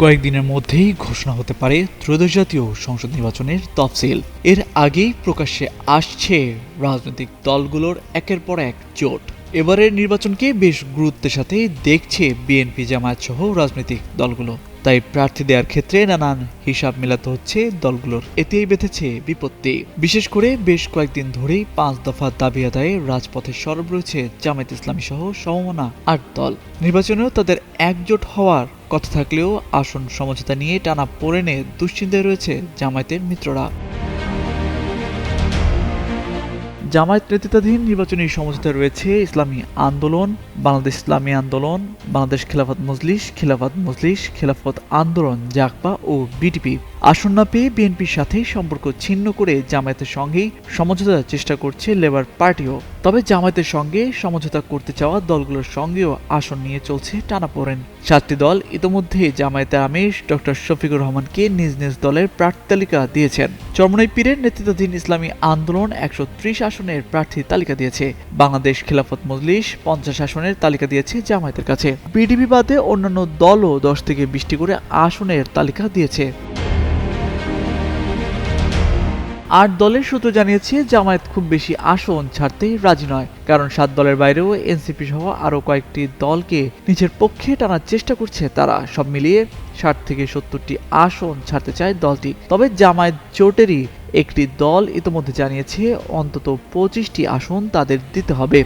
কয়েকদিনের মধ্যেই ঘোষণা হতে পারে ত্রয়োদশ জাতীয় সংসদ নির্বাচনের তফসিল। এর আগেই প্রকাশ্যে আসছে রাজনৈতিক দলগুলোর একের পর এক জোট। এবারের নির্বাচনকে বেশ গুরুত্বের সাথে দেখছে বিএনপি জামায়াত সহ রাজনৈতিক দলগুলো। তাই প্রার্থী দেওয়ার ক্ষেত্রে নানান হিসাব মেলাতে হচ্ছে দলগুলোর। এতেই বেঁধেছে বিপত্তি। বিশেষ করে বেশ কয়েকদিন ধরেই পাঁচ দফা দাবি আদায়ে রাজপথে সরব রয়েছে জামায়াত ইসলামী সহ সমমনা আট দল। নির্বাচনেও তাদের একজোট হওয়ার কথা থাকলেও আসন সমঝোতা নিয়ে টানা পড়েনে দুশ্চিন্তায় রয়েছে জামায়াতের মিত্ররা। জামায়াত নেতৃত্বাধীন নির্বাচনী সমঝোতা রয়েছে ইসলামী আন্দোলন, বাংলাদেশ ইসলামী আন্দোলন, বাংলাদেশ খেলাফত মজলিস খেলাফত মজলিস, খেলাফত আন্দোলন জাকপা ও বিটিপি। আসন না পেয়ে বিএনপির সাথে সম্পর্ক ছিন্ন করে জামায়াতের সঙ্গেই সমঝোতার চেষ্টা করছে লেবার পার্টিও তবে জামায়াতের সঙ্গে সমঝোতা করতে চাওয়া দলগুলোর সঙ্গেও আসন নিয়ে চলছে টানাপোড়েন। সাতটি দল ইতোমধ্যে জামায়াতের আমির ডক্টর শফিকুর রহমানকে নিজ নিজ দলের প্রার্থী তালিকা দিয়েছেন। চরমনাই পীরের নেতৃত্বাধীন ইসলামী আন্দোলন একশো ত্রিশ আসনের প্রার্থী তালিকা দিয়েছে। বাংলাদেশ খিলাফত মজলিস পঞ্চাশ আসনের তালিকা দিয়েছে জামায়াতের কাছে। বিডিপি বাদে অন্যান্য দলও দশ থেকে বিশটি করে আসনের তালিকা দিয়েছে। আট দলের সূত্র জানিয়েছে, জামায়াত খুব বেশি আসন ছাড়তে রাজি নয়, কারণ সাত দলের বাইরেও এনসিপি সহ আরও কয়েকটি দলকে নিজের পক্ষে টানার চেষ্টা করছে তারা। সব মিলিয়ে ষাট থেকে সত্তরটি আসন ছাড়তে চায় দলটি। তবে জামায়াত জোটেরই একটি দল ইতোমধ্যে জানিয়েছে, অন্তত পঁচিশটি আসন তাদের দিতে হবে।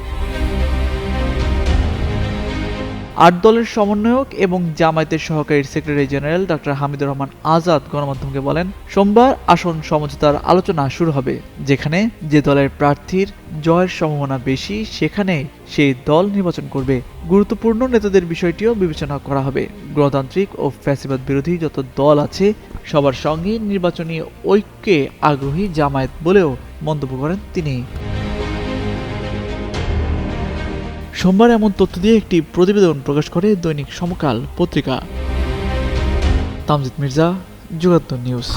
আট দলের সমন্বয়ক এবং জামায়াতের সহকারী secretary general doctor Hamidur Rahman Azad গণমাধ্যমকে বলেন, সোমবার আসন সমঝোতার আলোচনা শুরু হবে, যেখানে যে দলের প্রার্থীর জয়ের সম্ভাবনা বেশি, সেখানে সেই দল নির্বাচন করবে। গুরুত্বপূর্ণ নেতাদের বিষয়টিও বিবেচনা করা হবে। গণতান্ত্রিক ও ফ্যাসিবাদ বিরোধী যত দল আছে, সবার সঙ্গে নির্বাচনী ঐক্যে আগ্রহী জামায়াত বলেও মন্তব্য করেন তিনি। সোমবার এমন তথ্য দিয়ে একটি প্রতিবেদন প্রকাশ করে দৈনিক সমকাল পত্রিকা। তামজিদ মির্জা যুগাত্তর নিউজ।